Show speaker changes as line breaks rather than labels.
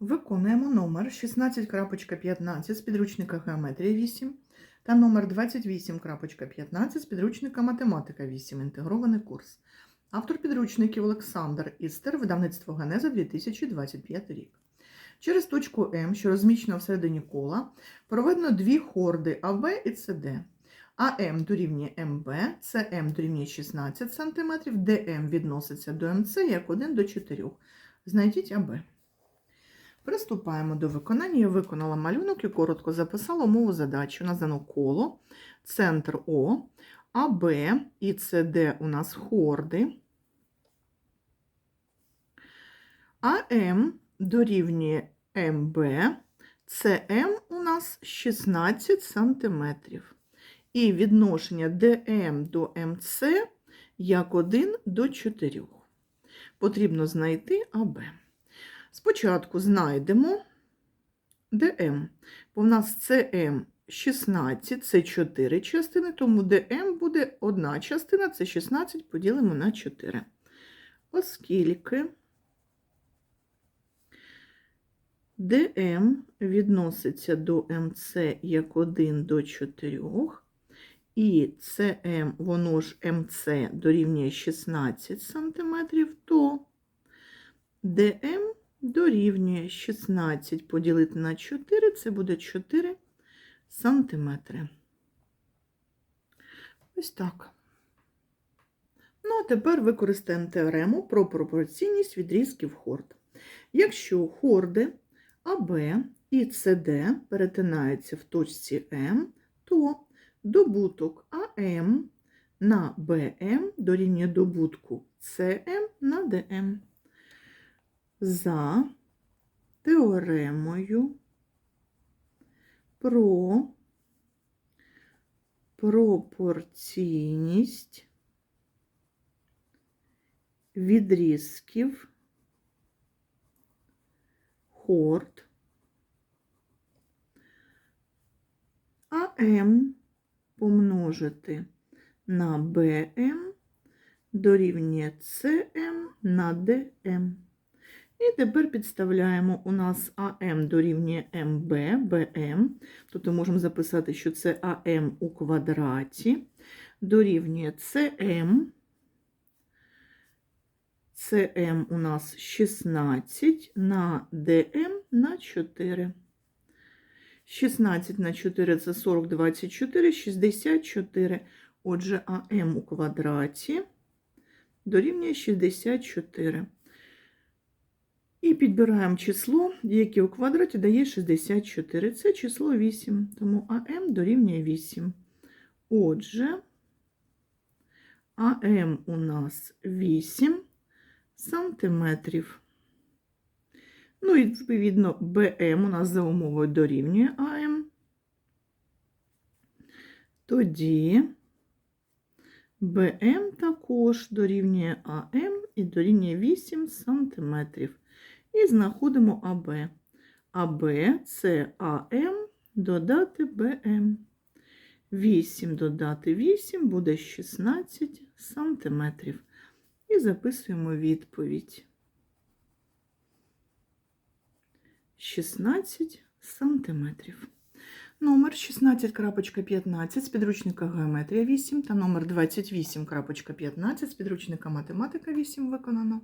Виконуємо номер 16.15 з підручника Геометрія 8 та номер 28.15 з підручника Математика 8. Інтегрований курс. Автор підручників Олександр Істер, видавництво Генеза 2025 рік. Через точку М, що розміщена всередині кола, проведено дві хорди АВ і СД. АМ дорівнює МБ, СМ дорівнює 16 см, ДМ відноситься до МЦ як 1 до 4. Знайдіть АБ. Приступаємо до виконання. Я виконала малюнок і коротко записала умову задачі. У нас дано коло, центр О, АБ і СД у нас хорди. АМ дорівнює МБ, СМ у нас 16 см. І відношення ДМ до МЦ як 1 до 4. Потрібно знайти АБ. Спочатку знайдемо ДМ. Бо в нас СМ 16, це 4 частини, тому ДМ буде одна частина, це 16 поділимо на 4. Оскільки ДМ відноситься до МЦ як 1 до 4, і СМ, воно ж МЦ дорівнює 16 см, то ДМ дорівнює 16 поділити на 4, це буде 4 сантиметри. Ось так. Ну, а тепер використаємо теорему про пропорційність відрізків хорд. Якщо хорди АБ і СД перетинаються в точці М, то добуток АМ на БМ дорівнює добутку СМ на ДМ за теоремою про пропорційність відрізків хорд АМ помножити на БМ дорівнює СМ на ДМ. І тепер підставляємо у нас АМ дорівнює МБ, БМ. Тобто можемо записати, що це АМ у квадраті, дорівнює СМ. СМ у нас 16 на ДМ на 4. 16 на 4 це 40, 24, 64. Отже, АМ у квадраті дорівнює 64. І підбираємо число, яке у квадраті дає 64. Це число 8, тому АМ дорівнює 8. Отже, АМ у нас 8 сантиметрів. Ну, і, відповідно, БМ у нас за умовою дорівнює АМ. Тоді БМ також дорівнює АМ і дорівнює 8 сантиметрів. І знаходимо АБ. АБ це АМ додати БМ. 8 додати 8 буде 16 сантиметрів. І записуємо відповідь. 16 сантиметрів. Номер 16.15 з підручника Геометрія 8 та номер 28.15 з підручника Математика 8 виконано.